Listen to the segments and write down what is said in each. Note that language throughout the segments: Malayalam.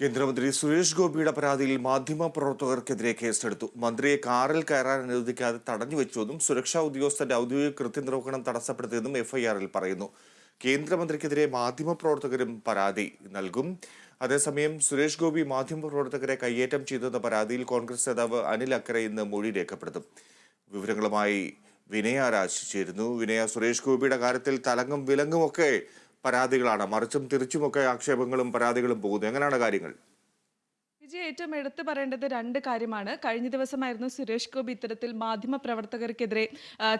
കേന്ദ്രമന്ത്രി സുരേഷ് ഗോപിയുടെ പരാതിയിൽ മാധ്യമ പ്രവർത്തകർക്കെതിരെ കേസെടുത്തു. മന്ത്രിയെ കാറിൽ കയറാൻ അനുവദിക്കാതെ തടഞ്ഞു വെച്ചുവെന്നും സുരക്ഷാ ഉദ്യോഗസ്ഥന്റെ ഔദ്യോഗിക കൃത്യനിർവഹണം തടസ്സപ്പെടുത്തിയെന്നും എഫ്ഐആറിൽ പറയുന്നു. കേന്ദ്രമന്ത്രിക്കെതിരെ മാധ്യമ പ്രവർത്തകരും പരാതി നൽകും. അതേസമയം സുരേഷ് ഗോപി മാധ്യമ പ്രവർത്തകരെ കയ്യേറ്റം ചെയ്തെന്ന പരാതിയിൽ കോൺഗ്രസ് നേതാവ് അനിൽ അക്കരെ ഇന്ന് മൊഴി രേഖപ്പെടുത്തും. വിവരങ്ങളുമായി വിനയ രാജ് ചേരുന്നു. വിനയ സുരേഷ് ഗോപിയുടെ കാര്യത്തിൽ തലങ്ങും വിലങ്ങുമൊക്കെ പരാതികളാണ്. മറിച്ചും തിരിച്ചുമൊക്കെ ആക്ഷേപങ്ങളും പരാതികളും പോകുന്നു. എങ്ങനെയാണ് കാര്യങ്ങൾ? വിജയ് ഏറ്റവും എടുത്തു പറയേണ്ടത് രണ്ട് കാര്യമാണ്. കഴിഞ്ഞ ദിവസമായിരുന്നു സുരേഷ് ഗോപി ഇത്തരത്തിൽ മാധ്യമ പ്രവർത്തകർക്കെതിരെ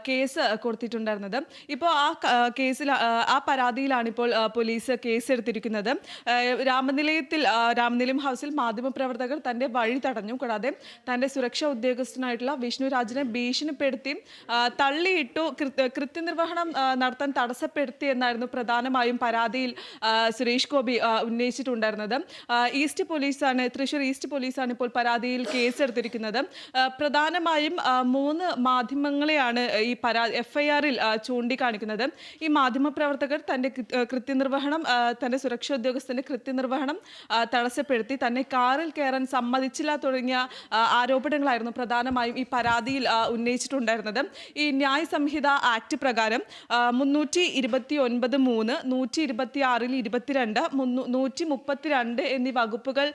കേസ് കൊടുത്തിട്ടുണ്ടായിരുന്നത്. ഇപ്പോൾ ആ കേസിൽ ആ, പരാതിയിലാണ് ഇപ്പോൾ പോലീസ് കേസ് എടുത്തിരിക്കുന്നത് രാമനിലയത്തിൽ രാമനിലയം ഹൗസിൽ മാധ്യമ പ്രവർത്തകർ തന്റെ വഴി തടഞ്ഞു. കൂടാതെ തന്റെ സുരക്ഷാ ഉദ്യോഗസ്ഥനായിട്ടുള്ള വിഷ്ണു രാജിനെ ഭീഷണിപ്പെടുത്തി തള്ളിയിട്ടു കൃത്യനിർവഹണം നടത്താൻ തടസ്സപ്പെടുത്തി എന്നായിരുന്നു പ്രധാനമായും പരാതിയിൽ സുരേഷ് ഗോപി ഉന്നയിച്ചിട്ടുണ്ടായിരുന്നത്. ഈസ്റ്റ് പോലീസാണ് തൃശൂർ ഈസ്റ്റ് പോലീസാണ് ഇപ്പോൾ പരാതിയിൽ കേസെടുത്തിരിക്കുന്നത്. പ്രധാനമായും മൂന്ന് മാധ്യമങ്ങളെയാണ് ഈ പരാ എഫ് ഐ ആറിൽ ചൂണ്ടിക്കാണിക്കുന്നത്. ഈ മാധ്യമ പ്രവർത്തകർ ആ, കൃത്യനിർവഹണം തന്റെ സുരക്ഷാ ഉദ്യോഗസ്ഥന്റെ കൃത്യനിർവഹണം തടസ്സപ്പെടുത്തി തന്നെ കാറിൽ കയറാൻ സമ്മതിച്ചില്ല തുടങ്ങിയ ആരോപണങ്ങളായിരുന്നു പ്രധാനമായും ഈ പരാതിയിൽ ഉന്നയിച്ചിട്ടുണ്ടായിരുന്നത്. ഈ ന്യായ സംഹിത ആക്ട് പ്രകാരം മുന്നൂറ്റി ഇരുപത്തി ഒൻപത് മൂന്ന് നൂറ്റി ഇരുപത്തി ആറിൽ ഇരുപത്തിരണ്ട് മുന്നൂ- നൂറ്റി മുപ്പത്തിരണ്ട് എന്നീ വകുപ്പുകൾ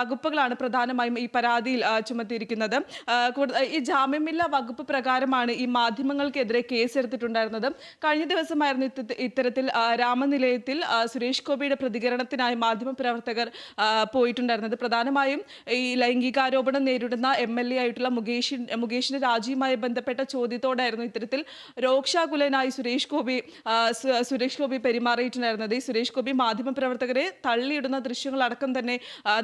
വകുപ്പുകളാണ് പ്രധാനമായും ഈ പരാതിയിൽ ചുമത്തിയിരിക്കുന്നത്. ഈ ജാമ്യമില്ല വകുപ്പ് പ്രകാരമാണ് ഈ മാധ്യമങ്ങൾക്കെതിരെ കേസെടുത്തിട്ടുണ്ടായിരുന്നത്. കഴിഞ്ഞ ദിവസമായിരുന്നു ഇത്തരത്തിൽ രാമനിലയത്തിൽ സുരേഷ് ഗോപിയുടെ പ്രതികരണത്തിനായി മാധ്യമ പ്രവർത്തകർ പോയിട്ടുണ്ടായിരുന്നത്. പ്രധാനമായും ഈ ലൈംഗികാരോപണം നേരിടുന്ന എം എൽ എ ആയിട്ടുള്ള മുകേഷ് മുകേഷിന്റെ രാജിയുമായി ബന്ധപ്പെട്ട ചോദ്യത്തോടായിരുന്നു ഇത്തരത്തിൽ രോക്ഷാകുലനായി സുരേഷ് ഗോപി സുരേഷ് ഗോപി പെരുമാറിയിട്ടുണ്ടായിരുന്നത്. ഈ സുരേഷ് ഗോപി മാധ്യമ പ്രവർത്തകരെ തള്ളിയിടുന്ന ദൃശ്യങ്ങളടക്കം തന്നെ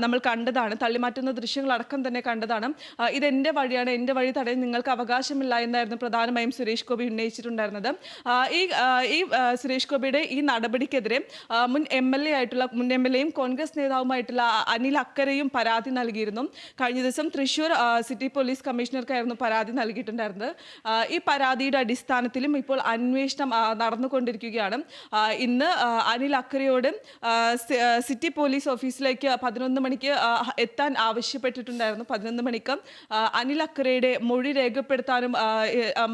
നമ്മൾ നമ്മൾ കണ്ടതാണ് തള്ളിമാറ്റുന്ന ദൃശ്യങ്ങൾ അടക്കം തന്നെ കണ്ടതാണ്. ആ, ഇതെന്റെ വഴിയാണ് എന്റെ വഴി തടയാൻ നിങ്ങൾക്ക് അവകാശമില്ല എന്നായിരുന്നു പ്രധാനമായും സുരേഷ് ഗോപി ഉന്നയിച്ചിട്ടുണ്ടായിരുന്നത്. ഈ ഈ സുരേഷ് ഗോപിയുടെ ഈ നടപടിക്കെതിരെ മുൻ എം എൽ എ ആയിട്ടുള്ള മുൻ എം എൽ എയും കോൺഗ്രസ് നേതാവുമായിട്ടുള്ള അനിൽ അക്കരയും പരാതി നൽകിയിരുന്നു. കഴിഞ്ഞ ദിവസം തൃശൂർ സിറ്റി പോലീസ് കമ്മീഷണർക്കായിരുന്നു പരാതി നൽകിയിട്ടുണ്ടായിരുന്നത്. ഈ പരാതിയുടെ അടിസ്ഥാനത്തിലും ഇപ്പോൾ അന്വേഷണം നടന്നുകൊണ്ടിരിക്കുകയാണ്. ഇന്ന് അനിൽ അക്കരയോട് സിറ്റി പോലീസ് ഓഫീസിലേക്ക് പതിനൊന്ന് മണിക്ക് എത്താൻ ആവശ്യപ്പെട്ടിട്ടുണ്ടായിരുന്നു പതിനൊന്ന് മണിക്ക്. അനിൽ അക്കരയുടെ മൊഴി രേഖപ്പെടുത്താനും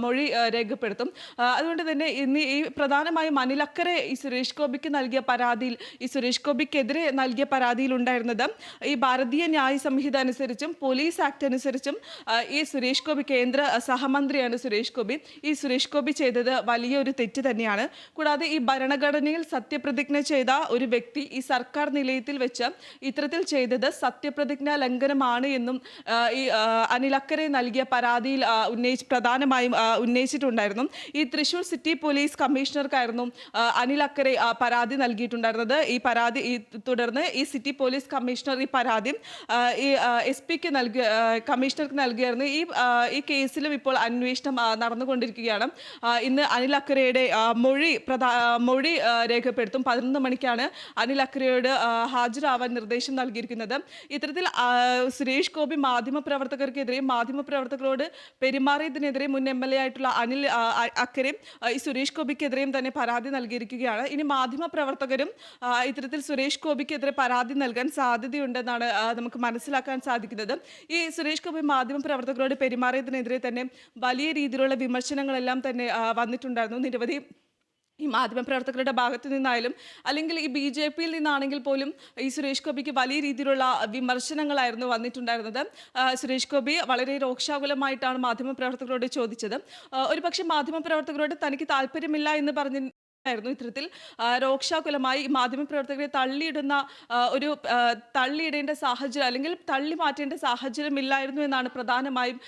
മൊഴി രേഖപ്പെടുത്തും. അതുകൊണ്ട് തന്നെ ഇന്ന് ഈ പ്രധാനമായും അനിൽ അക്കരെ ഈ സുരേഷ് ഗോപിക്ക് നൽകിയ പരാതിയിൽ ഈ സുരേഷ് ഗോപിക്കെതിരെ നൽകിയ പരാതിയിൽ ഉണ്ടായിരുന്നത് ഈ ഭാരതീയ ന്യായ സംഹിത അനുസരിച്ചും പോലീസ് ആക്ട് അനുസരിച്ചും ഈ സുരേഷ് ഗോപി കേന്ദ്ര സഹമന്ത്രിയാണ് സുരേഷ് ഗോപി. ഈ സുരേഷ് ഗോപി ചെയ്തത് വലിയൊരു തെറ്റ് തന്നെയാണ്. കൂടാതെ ഈ ഭരണഘടനയിൽ സത്യപ്രതിജ്ഞ ചെയ്ത ഒരു വ്യക്തി ഈ സർക്കാർ നിലയത്തിൽ വെച്ച് ഇത്തരത്തിൽ ചെയ്തത് സത്യപ്രതിജ്ഞ ലംഘനമാണ് എന്നും ഈ അനിലക്കരെ നൽകിയ പരാതിയിൽ ഉന്നയിച്ച് പ്രധാനമായും ഉന്നയിച്ചിട്ടുണ്ടായിരുന്നു. ഈ തൃശൂർ സിറ്റി പോലീസ് കമ്മീഷണർക്കായിരുന്നു അനിലക്കരെ പരാതി നൽകിയിട്ടുണ്ടായിരുന്നത്. ഈ പരാതി തുടർന്ന് ഈ സിറ്റി പോലീസ് കമ്മീഷണർ ഈ പരാതി ഈ എസ് പിക്ക് കമ്മീഷണർക്ക് നൽകിയായിരുന്നു. ഈ ഈ കേസിലും ഇപ്പോൾ അന്വേഷണം നടന്നുകൊണ്ടിരിക്കുകയാണ്. ഇന്ന് അനിൽ അക്കരയുടെ മൊഴി മൊഴി രേഖപ്പെടുത്തും. പതിനൊന്ന് മണിക്കാണ് അനിൽ അക്കരയോട് ഹാജരാവാൻ നിർദ്ദേശം നൽകിയിരിക്കുന്നത്. ഇത്തരത്തിൽ സുരേഷ് ഗോപി മാധ്യമ പ്രവർത്തകർക്കെതിരെ മാധ്യമ പ്രവർത്തകരോട് പെരുമാറിയതിനെതിരെ മുൻ എം എൽ എ ആയിട്ടുള്ള അനിൽ അക്കരയും ഈ സുരേഷ് ഗോപിക്കെതിരെയും തന്നെ പരാതി നൽകിയിരിക്കുകയാണ്. ഇനി മാധ്യമ പ്രവർത്തകരും ആ, ഇത്തരത്തിൽ സുരേഷ് ഗോപിക്കെതിരെ പരാതി നൽകാൻ സാധ്യതയുണ്ടെന്നാണ് നമുക്ക് മനസ്സിലാക്കാൻ സാധിക്കുന്നത്. ഈ സുരേഷ് ഗോപി മാധ്യമ പ്രവർത്തകരോട് പെരുമാറിയതിനെതിരെ തന്നെ വലിയ രീതിയിലുള്ള വിമർശനങ്ങളെല്ലാം തന്നെ വന്നിട്ടുണ്ടായിരുന്നു. നിരവധി ഈ മാധ്യമപ്രവർത്തകരുടെ ഭാഗത്തു നിന്നായാലും അല്ലെങ്കിൽ ഈ ബി ജെ പിയിൽ നിന്നാണെങ്കിൽ പോലും ഈ സുരേഷ് ഗോപിക്ക് വലിയ രീതിയിലുള്ള വിമർശനങ്ങളായിരുന്നു വന്നിട്ടുണ്ടായിരുന്നത്. സുരേഷ് ഗോപി വളരെ രോക്ഷാകുലമായിട്ടാണ് മാധ്യമപ്രവർത്തകരോട് ചോദിച്ചത്. ഒരുപക്ഷെ മാധ്യമപ്രവർത്തകരോട് തനിക്ക് താല്പര്യമില്ല എന്ന് പറഞ്ഞ് ആയിരുന്നു ഇത്തരത്തിൽ. രോക്ഷാകുലമായി മാധ്യമപ്രവർത്തകരെ തള്ളിയിടുന്ന ഒരു തള്ളിയിടേണ്ട സാഹചര്യം അല്ലെങ്കിൽ തള്ളി മാറ്റേണ്ട സാഹചര്യം ഇല്ലായിരുന്നു എന്നാണ് പ്രധാനമായും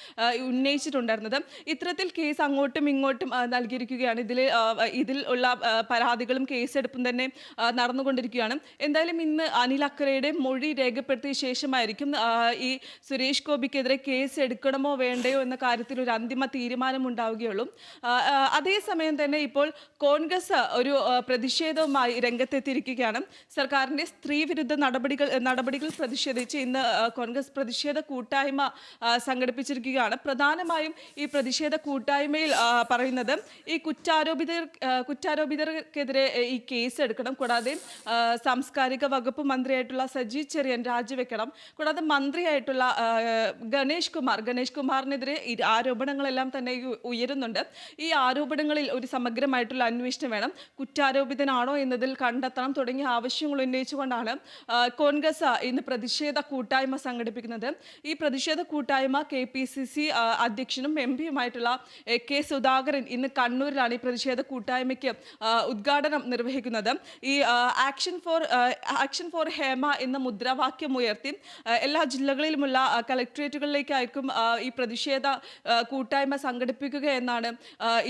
ഉന്നയിച്ചിട്ടുണ്ടായിരുന്നത്. ഇത്തരത്തിൽ കേസ് അങ്ങോട്ടും ഇങ്ങോട്ടും നൽകിയിരിക്കുകയാണ്. ഇതിൽ ഇതിൽ ഉള്ള പരാതികളും കേസെടുപ്പും തന്നെ നടന്നുകൊണ്ടിരിക്കുകയാണ്. എന്തായാലും ഇന്ന് അനിൽ അക്കരയുടെ മൊഴി രേഖപ്പെടുത്തിയ ശേഷമായിരിക്കും ഈ സുരേഷ് ഗോപിക്കെതിരെ കേസ് എടുക്കണമോ വേണ്ടയോ എന്ന കാര്യത്തിൽ ഒരു അന്തിമ തീരുമാനം ഉണ്ടാവുകയുള്ളൂ അതേസമയം തന്നെ ഇപ്പോൾ കോൺഗ്രസ് ഒരു പ്രതിഷേധവുമായി രംഗത്തെത്തിയിരിക്കുകയാണ്. സർക്കാരിന്റെ സ്ത്രീ വിരുദ്ധ നടപടികൾ നടപടികൾ പ്രതിഷേധിച്ച് ഇന്ന് കോൺഗ്രസ് പ്രതിഷേധ കൂട്ടായ്മ സംഘടിപ്പിച്ചിരിക്കുകയാണ്. പ്രധാനമായും ഈ പ്രതിഷേധ കൂട്ടായ്മയിൽ പറയുന്നത് ഈ കുറ്റാരോപിതർ കുറ്റാരോപിതർക്കെതിരെ ഈ കേസ് എടുക്കണം. കൂടാതെ സാംസ്കാരിക വകുപ്പ് മന്ത്രിയായിട്ടുള്ള സജി ചെറിയൻ രാജിവെക്കണം. കൂടാതെ മന്ത്രിയായിട്ടുള്ള ഗണേഷ് കുമാർ ഗണേഷ് കുമാറിനെതിരെ ഈ ആരോപണങ്ങളെല്ലാം തന്നെ ഉയരുന്നുണ്ട്. ഈ ആരോപണങ്ങളിൽ ഒരു സമഗ്രമായിട്ടുള്ള അന്വേഷണം വേണം. കുറ്റാരോപിതനാണോ എന്നതിൽ കണ്ടെത്തണം തുടങ്ങിയ ആവശ്യങ്ങൾ ഉന്നയിച്ചുകൊണ്ടാണ് കോൺഗ്രസ് ഇന്ന് പ്രതിഷേധ കൂട്ടായ്മ സംഘടിപ്പിക്കുന്നത്. ഈ പ്രതിഷേധ കൂട്ടായ്മ കെ പി സി സി അധ്യക്ഷനും എം പിയുമായിട്ടുള്ള എ, കെ സുധാകരൻ ഇന്ന് കണ്ണൂരിലാണ് ഈ പ്രതിഷേധ കൂട്ടായ്മയ്ക്ക് ഉദ്ഘാടനം നിർവഹിക്കുന്നത്. ഈ action for action for Hema എന്ന മുദ്രാവാക്യം ഉയർത്തി എല്ലാ ജില്ലകളിലുമുള്ള കളക്ട്രേറ്റുകളിലേക്കായിരിക്കും ഈ പ്രതിഷേധ കൂട്ടായ്മ സംഘടിപ്പിക്കുക എന്നാണ്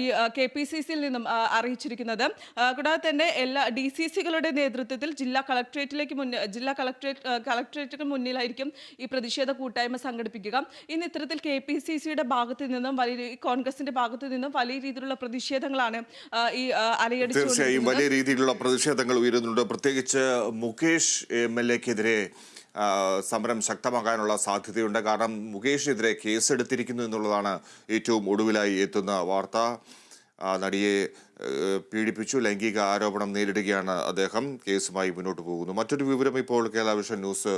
ഈ കെ പി സി സിയിൽ നിന്നും അറിയിച്ചിരിക്കുന്നത്. കൂടാതെ തന്നെ എല്ലാ ഡി സി സികളുടെ നേതൃത്വത്തിൽ ജില്ലാ കളക്ട്രേറ്റിലേക്ക് മുന്നിൽ ജില്ലാ കളക്ട്രേറ്റ് കളക്ട്രേറ്റിന് മുന്നിലായിരിക്കും ഈ പ്രതിഷേധ കൂട്ടായ്മ സംഘടിപ്പിക്കുക. ഇന്ന് ഇത്തരത്തിൽ കെ പി സി സിയുടെ ഭാഗത്ത് നിന്നും വലിയ കോൺഗ്രസിന്റെ ഭാഗത്ത് നിന്നും വലിയ രീതിയിലുള്ള പ്രതിഷേധങ്ങളാണ് ഈ അലയടി തീർച്ചയായും വലിയ രീതിയിലുള്ള പ്രതിഷേധങ്ങൾ ഉയരുന്നുണ്ട്. പ്രത്യേകിച്ച് മുകേഷ് എം എൽ എക്കെതിരെ സമരം ശക്തമാകാനുള്ള സാധ്യതയുണ്ട്. കാരണം മുകേഷിനെതിരെ കേസെടുത്തിരിക്കുന്നു എന്നുള്ളതാണ് ഏറ്റവും ഒടുവിലായി എത്തുന്ന വാർത്ത. നടിയെ പീഡിപ്പിച്ചു ലൈംഗിക ആരോപണം നേരിടുകയാണ് അദ്ദേഹം. കേസുമായി മുന്നോട്ട് പോകുന്നു. മറ്റൊരു വിവരം ഇപ്പോൾ കേരള വിഷൻ ന്യൂസ്